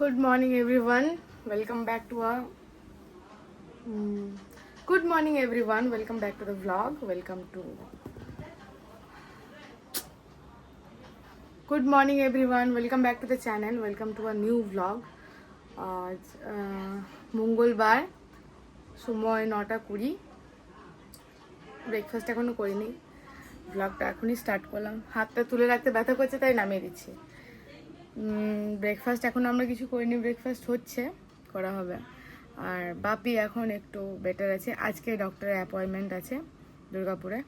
Morning, everyone. Welcome back to our. Mm, good morning, everyone. Welcome back to the vlog. Welcome to. Good morning, everyone. Welcome back to the channel. Welcome to a new vlog. আজ মঙ্গলবার সময় নটা কুড়ি breakfast এখনও করিনি ব্লগটা এখনই start করলাম হাতটা তুলে রাখতে ব্যথা করছে তাই নামিয়ে দিচ্ছি ব্রেকফাস্ট এখন আমরা কিছু করিনি ব্রেকফাস্ট হচ্ছে করা হবে। আর বাপি এখন একটু বেটার আছে। আজকে ডক্টরের অ্যাপয়েন্টমেন্ট আছে দুর্গাপুরে।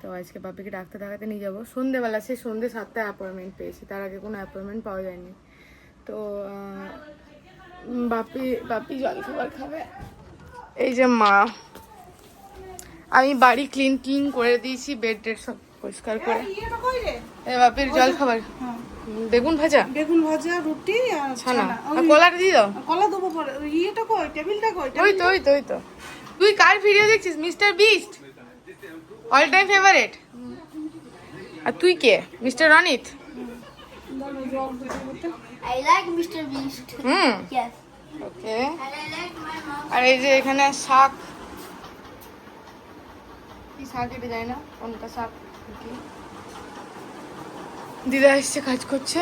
তো আজকে বাপিকে ডাক্তার দেখাতে নিয়ে যাব। সন্ধেবেলা সে সন্ধে সাতটায় অ্যাপয়েন্টমেন্ট পেয়েছি। তার আগে কোনো অ্যাপয়েন্টমেন্ট পাওয়া যায়নি। তো বাপি বাপি জল খাবার খাবে। এই যে মা আমি বাড়ি ক্লিন ক্লিন করে দিয়েছি বেড টেড সব পরিষ্কার করে। বাপির জল খাবার। বেগুন ভাজা? বেগুন ভাজা রুটি আর ছানা। আর কলাটা দিয়ে দাও। কলা দেবো পরে। ওই ইয়েটা কই? টেবিলটা কই? ওই তো ওই তো ওই তো। তুই কার ভিডিও দেখছিস? Mister Beast. All time favourite আর তুই কে? Mister Ronit I like Mr. Beast. Hmm. Okay And I like my mom. আর এই যে এখানে শাক। কি শাক এটা যায় না। কোনটা শাক? কি? দিদা এসছে, কাজ করছে।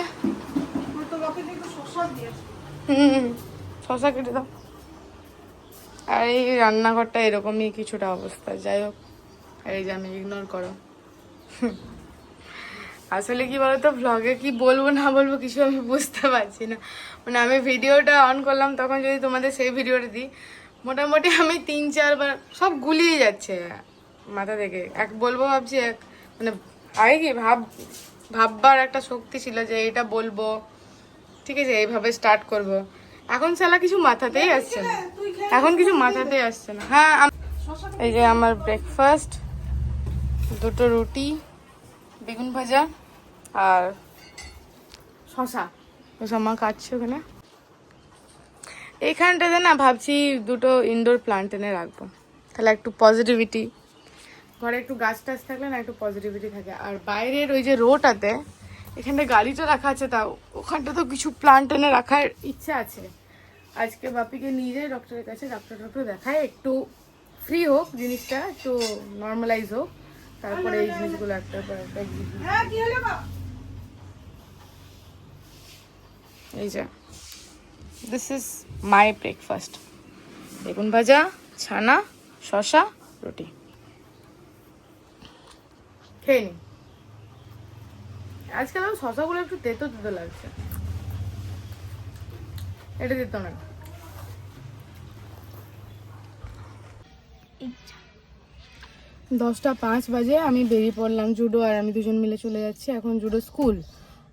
শশা কেটে দাও। আর এই রান্নাঘরটা এরকমই কিছুটা অবস্থা, যাই হোক। এই যে আমি ইগনোর করো। আসলে কি বলতো ব্লগে কি বলব, না বলব কিছু আমি বুঝতে পারছি না। মানে আমি ভিডিওটা অন করলাম, তখন যদি তোমাদের সেই ভিডিওটা দিই, মোটামুটি আমি তিন চারবার সব গুলিয়ে যাচ্ছে মাথা থেকে। এক বলব ভাবছি, এক মানে আগে কি ভাব ভাববার একটা শক্তি ছিল যে এটা বলব। ঠিক আছে এইভাবে স্টার্ট করব। এখন সালা কিছু মাথাতেই আসছে না। এখন কিছু মাথাতেই আসছে না। হ্যাঁ এই যে আমার ব্রেকফাস্ট দুটো রুটি বেগুন ভাজা আর শশা। শশা মা কাটছে ওখানে। এইখানটাতে না ভাবছি দুটো ইনডোর প্লান্ট এনে রাখব। তাহলে একটু পজিটিভিটি ঘরে একটু গাছ টাছ থাকলে না একটু পজিটিভিটি থাকে। আর বাইরের ওই যে রোটাতে এখানটা গাড়িটা রাখা আছে তাও ওখানটা তো কিছু প্লান্ট এনে রাখার ইচ্ছা আছে। আজকে বাপিকে নিয়ে যাই ডক্টরের কাছে ডক্টর ডক্টর দেখায় একটু ফ্রি হোক জিনিসটা একটু নর্মালাইজ হোক। তারপরে এই জিনিসগুলো একটা হ্যাঁ এই যে দিস ইজ মাই ব্রেকফাস্ট বেগুন ভাজা ছানা শশা রুটি। খেয়ে নি। আজকাল আমার শশাগুলো একটু তেতো তেতো লাগছে। এটা দিত না। দশটা পাঁচ বাজে, আমি বেরিয়ে পড়লাম জুডো আর আমি দুজন মিলে চলে যাচ্ছি এখন জুডো স্কুল।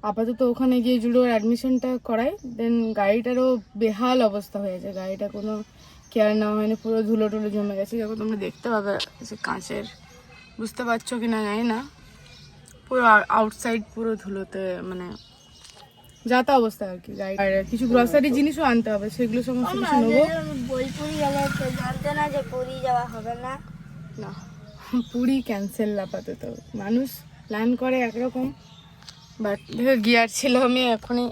আপাতত ওখানে গিয়ে জুডোর অ্যাডমিশনটা করাই দেন গাড়িটারও বেহাল অবস্থা হয়েছে গাড়িটা কোনো কেয়ার নেওয়া হয়নি, পুরো ধুলো টুলো জমে গেছে। যখন তোমরা দেখতে পাবে যে কাঁচের বুঝতে পারছ কি না জানি না। পুরো আউটসাইড পুরো ধুলোতে মানে যাতা অবস্থা আর কি আর কিছু গ্রসারি জিনিসও আনতে হবে সেগুলো সমস্ত কিছু নেব। বোলপুরি তো জানতে না যে পুরী যাওয়া হবে না। না পুরি ক্যান্সেল আপাতত। মানুষ প্ল্যান করে একরকম বাট দেখো গিয়ার ছিল আমি এখনই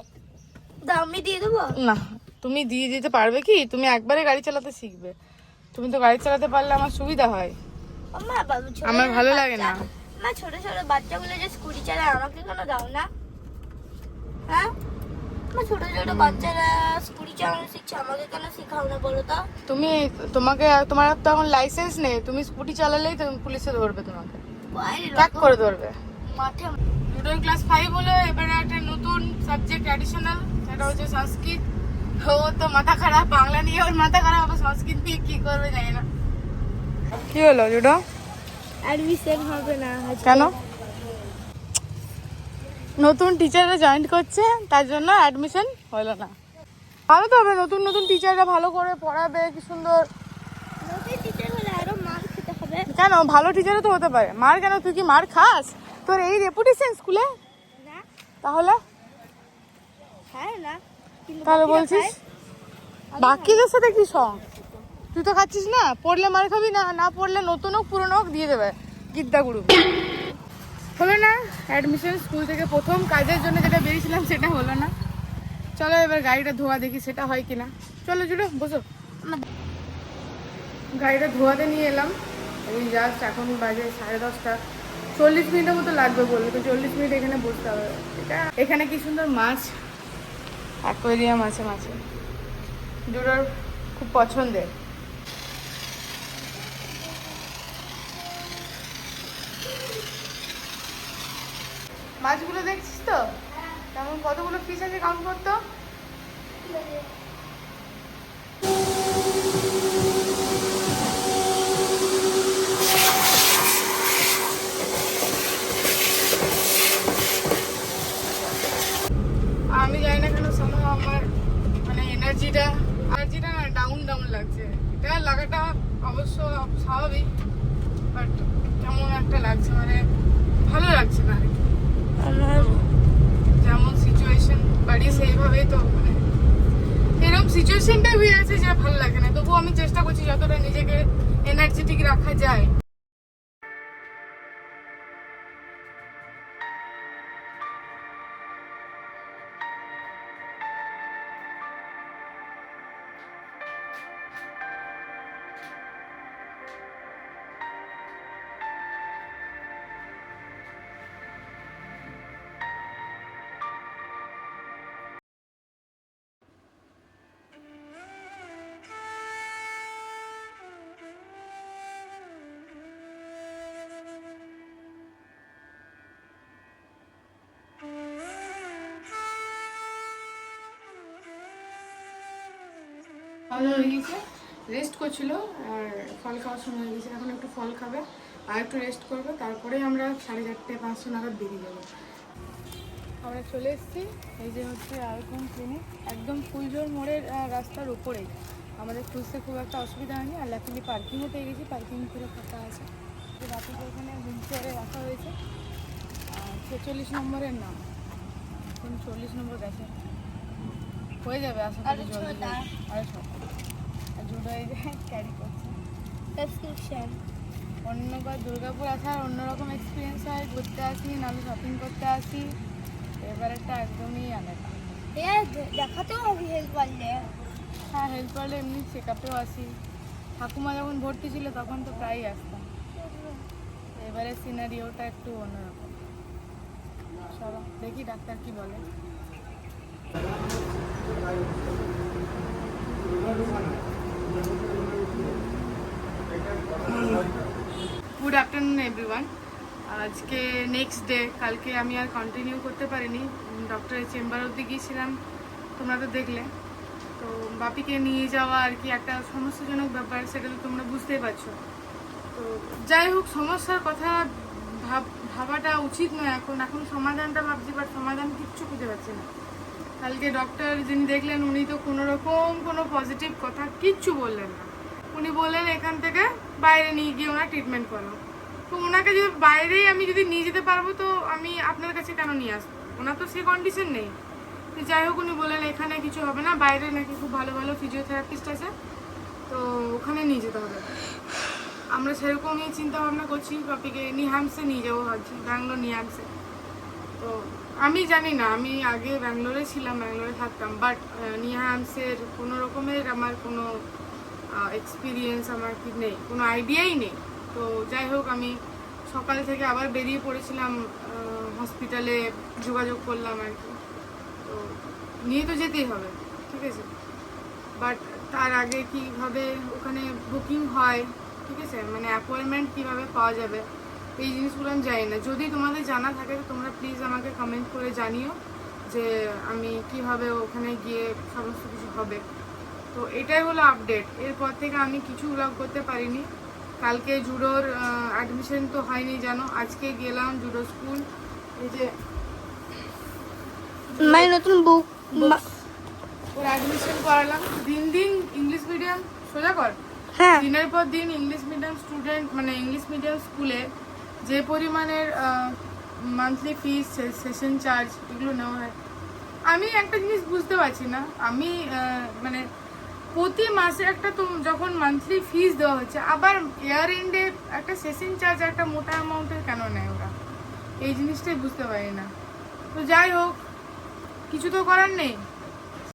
তো আমি দিয়ে দেবো? না তুমি দিয়ে দিতে পারবে কি? তুমি একবারে গাড়ি চালাতে শিখবে। তুমি তো গাড়ি চালাতে পারলে আমার সুবিধা হয়। আমার ভালো লাগে না। আমার ছোট ছোট বাচ্চাগুলো যে স্কুটি চালায় আমাকে কেন দাও না। হ্যাঁ? ছোট ছোট বাচ্চারা স্কুটি চালানো শিখছে আমাকে কেন শেখাও না বলো তো? তুমি তোমাকে তোমার তো এখন লাইসেন্স নেই তুমি স্কুটি চালালেই তুমি পুলিশে ধরবে তোমাকে। বাইরে করে ধরবে। মাঠে জুডোর ক্লাস ফাইভ হলো এবারে একটা নতুন সাবজেক্ট অ্যাডিশনাল সেটা হচ্ছে সংস্কৃত। ও তো মাথা খারাপ বাংলা নিয়ে ওর মাথা খারাপ আবার সংস্কৃত নিয়ে কি করবে জানি না। কি হলো জুডো? অ্যাডমিশন হবে না কেন? নতুন টিচাররা জয়েন করছে তার জন্য অ্যাডমিশন হলো না। ভালো তো হবে নতুন নতুন টিচাররা ভালো করে পড়াবে কি সুন্দর। কেন? ভালো টিচারও তো হতে পারে। মার কেন? তুই কি মার খাস? তোর এই রেপুটেশন স্কুলে তাহলে? হ্যাঁ না। তাহলে বলছিস। বাকিদের সাথে কি সং তুই তো খাচ্ছিস না, পড়লে মার খাবি না না পড়লে নতুন হোক, পুরনো হোক, দিয়ে দেবে। গিদ্দা গুরু। হলো না অ্যাডমিশন স্কুল থেকে প্রথম কাজের জন্য যেটা বেরিয়েছিলাম সেটা হলো না। চলো এবার গাড়িটা ধোয়া দেখি সেটা হয় কিনা। চলো জুড়ো, বসো। গাড়িটা ধোয়াতে নিয়ে এলাম। এই জাস্ট এখন বাজে সাড়ে দশটা। চল্লিশ মিনিটের মতো লাগবে বলল, তো চল্লিশ মিনিট এখানে বসতে হবে। এটা এখানে কি সুন্দর মাছ? অ্যাকোয়ারিয়াম আছে মাছে জুডোর খুব পছন্দের। মাছগুলো দেখছিস তো? তেমন কতগুলো পিস আছে কাউন্ট করতো আমি জানি না কেন শোনো আমার মানে এনার্জিটা এনার্জিটা না ডাউন ডাউন লাগছে এটা লাগাটা অবশ্য স্বাভাবিক বাট কেমন একটা লাগছে মানে ভালো লাগছে না আর কি। আমার যেমন সিচুয়েশন বাড়ি সেইভাবেই তো মানে এরকম সিচুয়েশনটাই হয়ে আছে যে ভালো লাগে না। তবুও আমি চেষ্টা করছি যতটা নিজেকে এনার্জেটিক রাখা যায়। ভালো হয়ে গেছে। রেস্ট করছিল, আর ফল খাওয়ার সময় হয়ে গেছে। এখন একটু ফল খাবে, আর একটু রেস্ট করবে। তারপরে আমরা সাড়ে চারটে পাঁচশো নাগাদ বেরিয়ে যাব। আমরা চলে এসেছি, এই যে হচ্ছে আরকম ক্লিনিক একদম ফুলজোর মোড়ের রাস্তার উপরেই আমাদের খুঁজতে খুব একটা অসুবিধা হয়নি। আর লাকিলি পার্কিংও পেয়ে গেছি। পার্কিং করে ফাঁকা আছে। বাকিটা এখানে হুইল চেয়ারে রাখা হয়েছে। ছেচল্লিশ নম্বরের নাম। এখন চল্লিশ নম্বর গেছে হয়ে যাবে আশা করি আরও ছটা। জলদি। ছটা। আর জুটো এই যে ক্যারি করছে। প্রেসক্রিপশন অন্যবার দুর্গাপুর আসার অন্যরকম এক্সপিরিয়েন্স হয় ঘুরতে আসি নাহলে শপিং করতে আসি। এবারেরটা একদমই আলাদা। দেখাতেও হবে হেল্প পারলে। হ্যাঁ হেল্প করলে এমনি চেক আপেও আসি। ঠাকুমা যখন ভর্তি ছিল তখন তো প্রায়ই আসতাম। এবারে সিনারিওটা একটু অন্যরকম। চলো দেখি ডাক্তার কি বলে। গুড আফটারনুন এভরিওয়ান আজকে নেক্সট ডে কালকে আমি আর কন্টিনিউ করতে পারিনি। ডক্টরের চেম্বার অব্দি গিয়েছিলাম। তোমরা তো দেখলে। তো বাপিকে নিয়ে যাওয়া আর কি একটা সমস্যাজনক ব্যাপার, সেটা তো তোমরা বুঝতেই পারছ। তো যাই হোক, সমস্যার কথা ভাব, ভাবাটা উচিত নয় এখন। এখন সমাধানটা ভাবছি বাট সমাধান কিচ্ছু খুঁজে পাচ্ছি না। কালকে ডক্টর যিনি দেখলেন, উনি তো কোনো রকম কোনো পজিটিভ কথা কিচ্ছু বললেন না। উনি বললেন, এখান থেকে বাইরে নিয়ে গিয়ে ওনার ট্রিটমেন্ট করো। তো ওনাকে যদি বাইরেই আমি যদি নিয়ে যেতে পারব, তো আমি আপনার কাছে কেন নিয়ে আসব? ওনার তো সে কন্ডিশন নেই। তো যাই হোক, উনি বললেন, এখানে কিছু হবে না, বাইরে নাকি খুব ভালো ভালো ফিজিওথেরাপিস্ট আছে, তো ওখানে নিয়ে যেতে হবে। আমরা সেরকমই চিন্তা ভাবনা করছি, বাপিকে নিহামসে নিয়ে যাব ভাবছি, ব্যাঙ্গালোর নিহামসে তো আমি জানি না, আমি আগে ব্যাঙ্গালোরে ছিলাম, ব্যাঙ্গালোরে থাকতাম বাট নিহামসের কোনো রকমের আমার কোনো এক্সপিরিয়েন্স আমার কি নেই, কোনো আইডিয়াই নেই। তো যাই হোক, আমি সকাল থেকে আবার বেরিয়ে পড়েছিলাম হসপিটালে যোগাযোগ করলাম আর কি। তো নিয়ে তো যেতেই হবে, ঠিক আছে? বাট তার আগে কীভাবে ওখানে বুকিং হয়, ঠিক আছে? মানে অ্যাপয়েন্টমেন্ট কীভাবে পাওয়া যাবে? এই জিনিসগুলো আমি জানি না। যদি তোমাদের জানা থাকে তো তোমরা প্লিজ আমাকে কমেন্ট করে জানিও যে আমি কীভাবে ওখানে গিয়ে সমস্ত কিছু হবে। তো এটাই হলো আপডেট এরপর থেকে আমি কিছু ব্লগ করতে পারিনি। কালকে জুডোর অ্যাডমিশন তো হয়নি জানো। আজকে গেলাম জুডো স্কুল। এই যে মানে নতুন বুক ওর অ্যাডমিশন করালাম। দিন দিন ইংলিশ মিডিয়াম সোজা কর। হ্যাঁ। দিনের পর দিন ইংলিশ মিডিয়াম স্টুডেন্ট মানে ইংলিশ মিডিয়াম স্কুলে যে পরিমাণের মান্থলি ফিস সেশন চার্জ এগুলো নেওয়া হয়। আমি একটা জিনিস বুঝতে পারছি না। আমি মানে প্রতি মাসে একটা তো যখন মান্থলি ফিস দেওয়া হচ্ছে, আবার ইয়ার এন্ডে একটা সেশন চার্জ একটা মোটা অ্যামাউন্টের কেন নেয় ওরা? এই জিনিসটাই বুঝতে পারি না। তো যাই হোক, কিছু তো করার নেই।